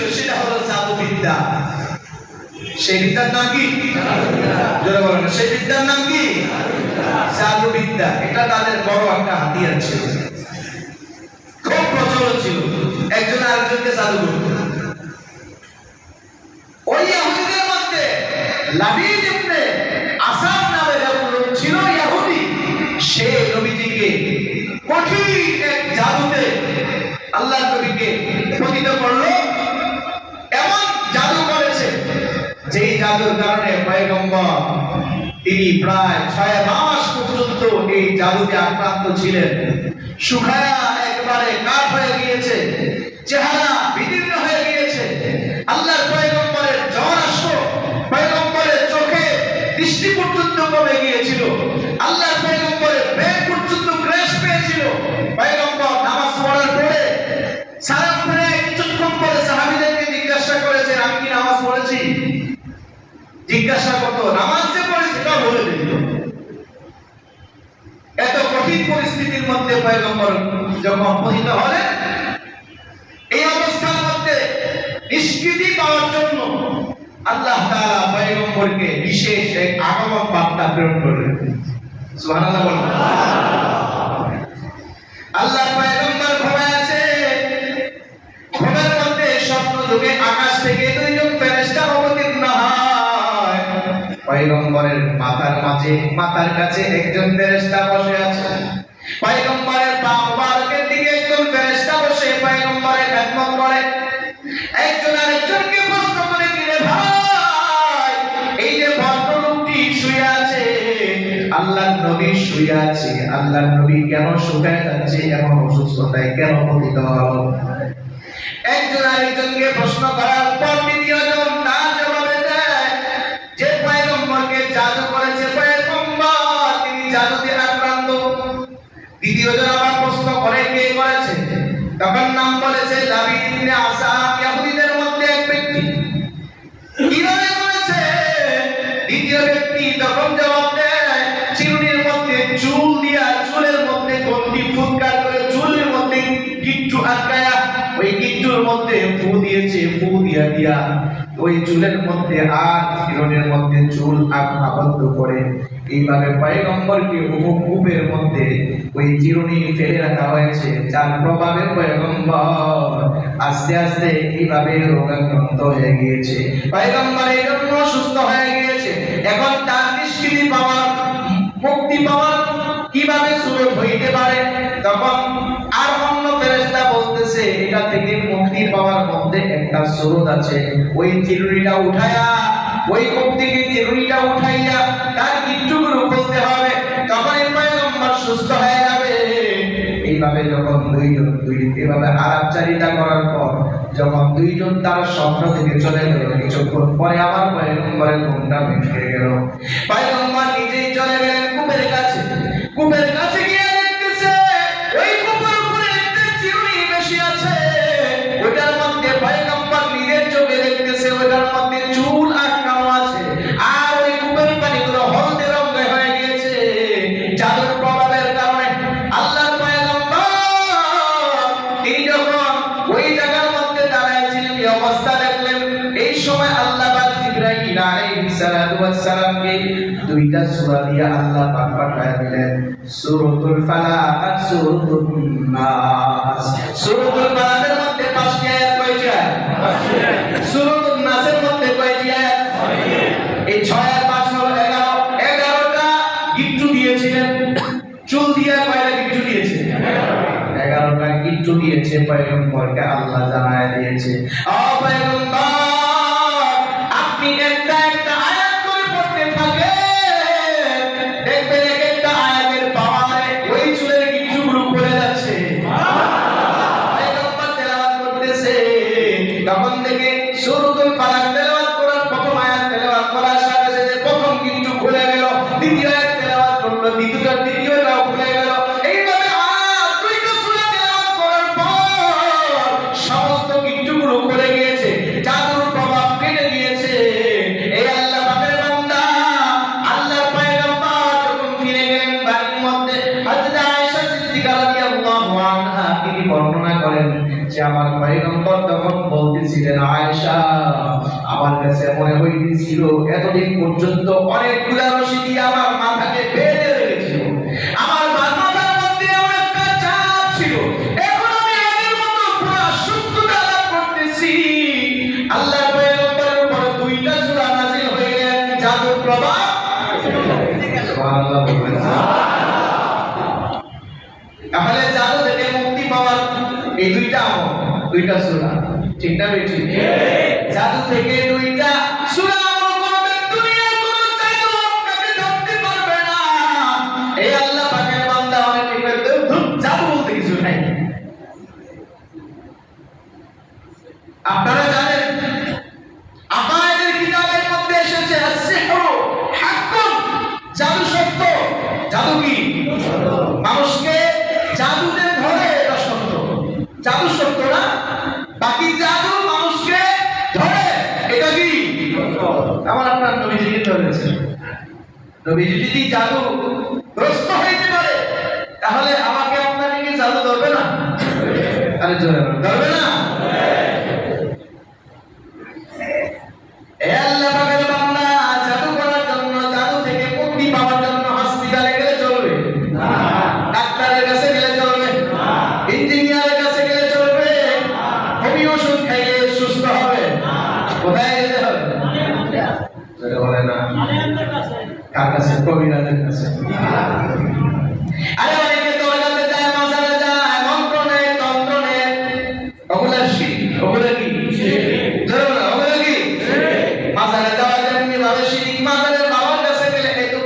ছিল, সেটা হলো সেই বিদ্যার নাম কি? সেই বিদ্যার নাম কি? এটা তাদের বড় একটা হাতিয়ার ছিল। খুব প্রচলন ছিল। একজন আরেকজনকে জাদু করত। ওই ইহুদিদের মধ্যে লাবিদ ইবনে আসাদ নামে লোক ছিল ইহুদি সে নবীজিকে কঠিন এক জাদুতে আল্লাহ নবীকে পতিত করল। জাদুর কারণে পয়গম্বর, তিনি প্রায় ছয় মাস পর্যন্ত এই জাদুতে আক্রান্ত ছিলেন। সুখায়া একবারে কাঠ হয়ে গিয়েছে। চেহারা জিজ্ঞাসা করতো, নামাজ যে পড়েছি তা বলে দিল এত কঠিন পরিস্থিতির মধ্যে পয়গম্বর যখন পতিত হলেন, এই অবস্থার মধ্যে নিষ্কৃতি পাওয়ার জন্য আল্লাহ তাআলা পয়গম্বরকে বিশেষ এক আগমন বার্তা প্রেরণ করলেন। সুবহানাল্লাহ আল্লাহ পয়গম্বর ঘুমায় আছে। ঘুমের মধ্যে স্বপ্ন যুগে আকাশ থেকে দুইজন ফেরেশতা অবতীর্ণ পয়গম্বরের মাঝে কাছে একজন ফেরেশতা বসে আছে। পয়গম্বরের দিকে একজন ফেরেশতা বসে, পয়গম্বরের একজন আরেকজনকে প্রশ্ন করে কিরে ভাই? এই যে ভদ্রলোকটি শুয়ে আছে, আল্লাহর নবী শুয়ে আছে, আল্লাহর নবী কেন শুকায় যাচ্ছে, এমন অসুস্থতায় কেন পতিত হলো? একজন আরেকজনকে প্রশ্ন করার পর তখন নাম বলেছে লাবিদ ইবনে দিয়া দিয়া, ওই চুলের মধ্যে আর চিরুনির মধ্যে চুল আব- আবদ্ধ করে। এইভাবে পয়গম্বরকে উপকূপের মধ্যে ওই চিরুনি ফেলে রাখা হয়েছে। যার প্রভাবে পয়গম্বর আস্তে আস্তে এইভাবে রোগাক্রান্ত হয়ে গিয়েছে। পয়গম্বর এই জন্য সুস্থ হয়ে গিয়েছে। এখন তার নিষ্কৃতি পাওয়ার, মুক্তি পাওয়ার পাওয়ার মধ্যে একটা স্রোত আছে। ওই চিরুনিটা উঠায়া, ওই কূপ চিরুনিটা উঠাইয়া তার গিট্টুগুলো বলতে হবে। তখন পয়গম্বর সুস্থ হয়ে যাবে। এইভাবে যখন দুইজন দুই এভাবে করার পর যখন দুইজন তার স্বপ্ন থেকে চলে গেল, কিছুক্ষণ পরে আবার পয়গম্বরের ঘুমটা ভেঙে গেল। পয়গম্বর নিজেই চলে গেলেন কূপের কাছে। কূপের কাছে সালামকে দুইটা সূরা দিয়ে আল্লাহ পাক পাঠায় দিলেন। সূরাতুল ফালাক আর সূরাতুন নাস। সূরাতুল ফালাকের মধ্যে পাঁচটি আয়াত কয়টি আয়াত সূরাতুন নাসের মধ্যে কয়টি আয়াত? এই ছয় আর পাঁচ হলো এগারো। এগারোটা গিট্টু দিয়েছিলেন। চুল দিয়ে কয়টা গিট্টু দিয়েছে এগারোটা গিট্টু দিয়েছে। আল্লাহ জানায় দিয়েছে। আপনি একটা আয়েশা, আমার কাছে মনে হইতেছিল, এতদিন পর্যন্ত অনেকগুলা রশি দিয়ে আমার মাথাকে বেঁধে রেখেছিল। আমার মাথার মধ্যে ছিল। করতেছি। আল্লাহ দুইটা হয়ে গেলেন জাদুর প্রভাব তাহলে জাদু থেকে মুক্তি পাওয়ার এই দুইটা দুইটা সূরা। ঠিক বেঠি জাদু থেকে দুইটা সূরা আমল ধরেছে নবীজি যদি জাদু গ্রস্ত হইতে পারে, তাহলে আমাকে আপনাকে কি জাদু ধরবে না? আরে জোরে ধরবে না? কার কাছে? কবিরাজের কাছে। আরে অনেকে দরগাতে যায় মাজারে যায় মন্ত্র নেয় তন্ত্র নেয় ওগুলা শিখ ওগুলা কি ওগুলা কি? মাজারে যাওয়া যেমনি ভাবে শিখ মাজারের বাবার কাছে গেলে এই তো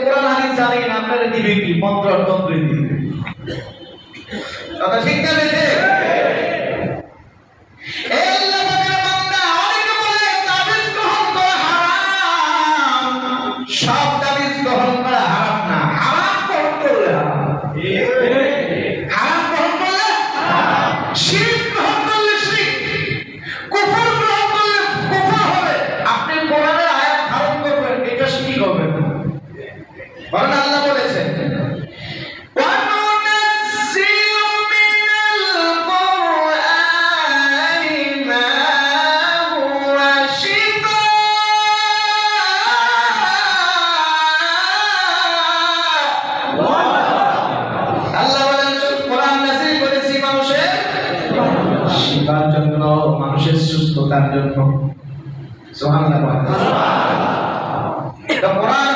করেছি মানুষের শিফার জন্য মানুষের সুস্থতার জন্য। কোরআন